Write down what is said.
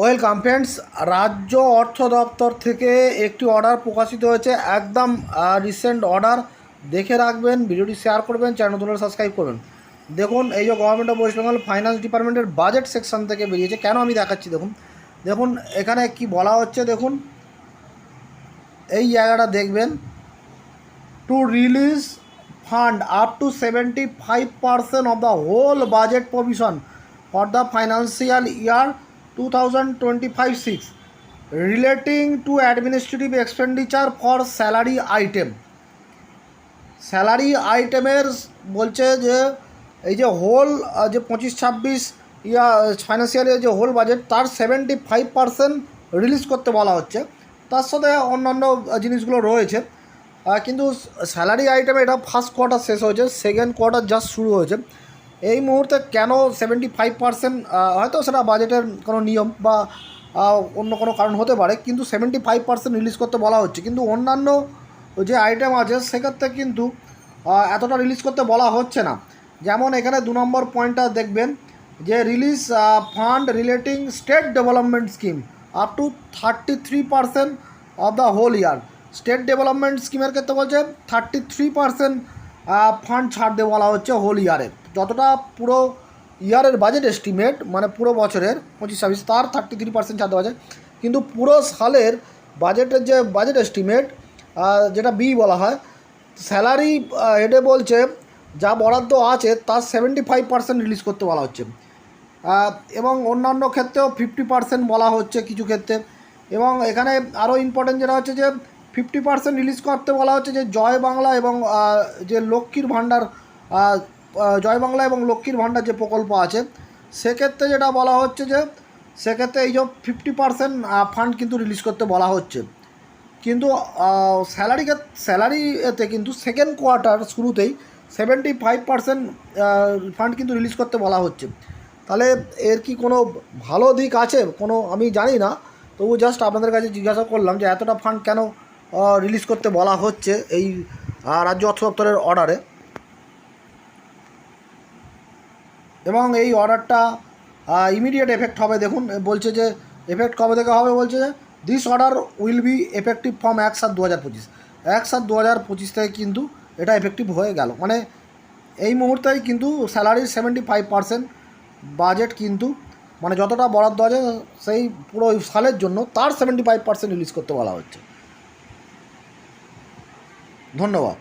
Welcome friends রাজ্য অর্থ দপ্তর থেকে একটি অর্ডার প্রকাশিত হয়েছে। একদম রিসেন্ট অর্ডার দেখে রাখবেন, ভিডিওটি শেয়ার করবেন চ্যানেল নতুন সাবস্ক্রাইব করবেন। দেখুন, এই যে government of West Bengal finance ডিপার্টমেন্টের বাজেট সেকশন থেকে বেরিয়েছে। কেন আমি দেখাচ্ছি, দেখুন। দেখুন, এখানে কি বলা হচ্ছে, দেখুন। এই জায়গাটা দেখবেন। To release fund up to seventy five percent of the whole budget provision for the financial year two thousand twenty five six relating to administrative expenditure for salary item salary আইটেমের বলছে যে, এই যে হোল যে পঁচিশ, ছাব্বিশ, ইয়া financial যে হোল বাজেট তার সেভেন্টি ফাইভ পার্সেন্ট রিলিজ করতে বলা হচ্ছে। তার সাথে অন্যান্য জিনিসগুলো রয়েছে। কিন্তু স্যালারি আইটেমে এটা ফার্স্ট কোয়ার্টার শেষ হয়েছে সেকেন্ড কোয়ার্টার জাস্ট শুরু হয়েছে। এই মুহূর্তে কেন সেভেন্টি ফাইভ পার্সেন্ট হয়তো সেটা বাজেটের কোনো নিয়ম বা অন্য কোনো কারণ হতে পারে, কিন্তু সেভেন্টি ফাইভ পার্সেন্ট রিলিজ করতে বলা হচ্ছে। কিন্তু অন্যান্য যে আইটেম আছে, সেক্ষেত্রে কিন্তু এতটা রিলিজ করতে বলা হচ্ছে না। যেমন এখানে দু নম্বর পয়েন্টটা দেখবেন, যে release fund relating state development scheme up to thirty three percent of the whole year state development স্কিমের ক্ষেত্রে বলছে থার্টি থ্রি পার্সেন্ট ফান্ড ছাড় দিয়ে বলা হচ্ছে হোল ইয়ারে যতটা পুরো ইয়ারের বাজেট এস্টিমেট মানে পুরো বছরের, পঁচিশ, ছাব্বিশ, তার থার্টি থ্রি পার্সেন্ট ছাড় দেওয়া যায়। কিন্তু পুরো সালের বাজেটের যে বাজেট এস্টিমেট যেটা বি বলা হয় স্যালারি হেডে বলছে, যা বরাদ্দ আছে, তার সেভেন্টি ফাইভ পার্সেন্ট রিলিজ করতে বলা হচ্ছে। এবং অন্যান্য ক্ষেত্রেও ফিফটি পার্সেন্ট বলা হচ্ছে কিছু ক্ষেত্রে। এবং এখানে আরও ইম্পর্টেন্ট যেটা হচ্ছে যে ফিফটি পার্সেন্ট রিলিজ করতে বলা হচ্ছে যে, জয় বাংলা এবং যে লক্ষ্মীর ভাণ্ডার আহ, আহ, জয় বাংলা এবং লক্ষ্মীর ভাণ্ডার যে প্রকল্প আছে সেক্ষেত্রে যেটা বলা হচ্ছে যে সেক্ষেত্রে এই যে ফিফটি পার্সেন্ট ফান্ড কিন্তু রিলিজ করতে বলা হচ্ছে। কিন্তু স্যালারি স্যালারি এতে কিন্তু সেকেন্ড কোয়ার্টার শুরুতেই সেভেন্টি ফাইভ পার্সেন্ট ফান্ড কিন্তু রিলিজ করতে বলা হচ্ছে। তাহলে এর কি কোনো ভালো দিক আছে? কোনো আমি জানি না। তবু জাস্ট আপনাদের কাছে জিজ্ঞাসা করলাম যে এতটা ফান্ড কেন রিলিজ করতে বলা হচ্ছে এই রাজ্য অর্থ দপ্তরের অর্ডারে এবং এই অর্ডারটা ইমিডিয়েট এফেক্ট হবে। দেখুন, বলছে যে এফেক্ট কবে থেকে হবে? বলছে যে this order will be effective from এক সাত দু হাজার পঁচিশ। এক সাত দু হাজার পঁচিশ থেকে কিন্তু এটা এফেক্টিভ হয়ে গেল। মানে এই মুহূর্তেই কিন্তু স্যালারির সেভেন্টি ফাইভ পার্সেন্ট বাজেট কিন্তু মানে যতটা বরাদ্দ আছে, সেই পুরো সালের জন্য তার সেভেন্টি ফাইভ পার্সেন্ট রিলিজ করতে বলা হচ্ছে। ধন্যবাদ।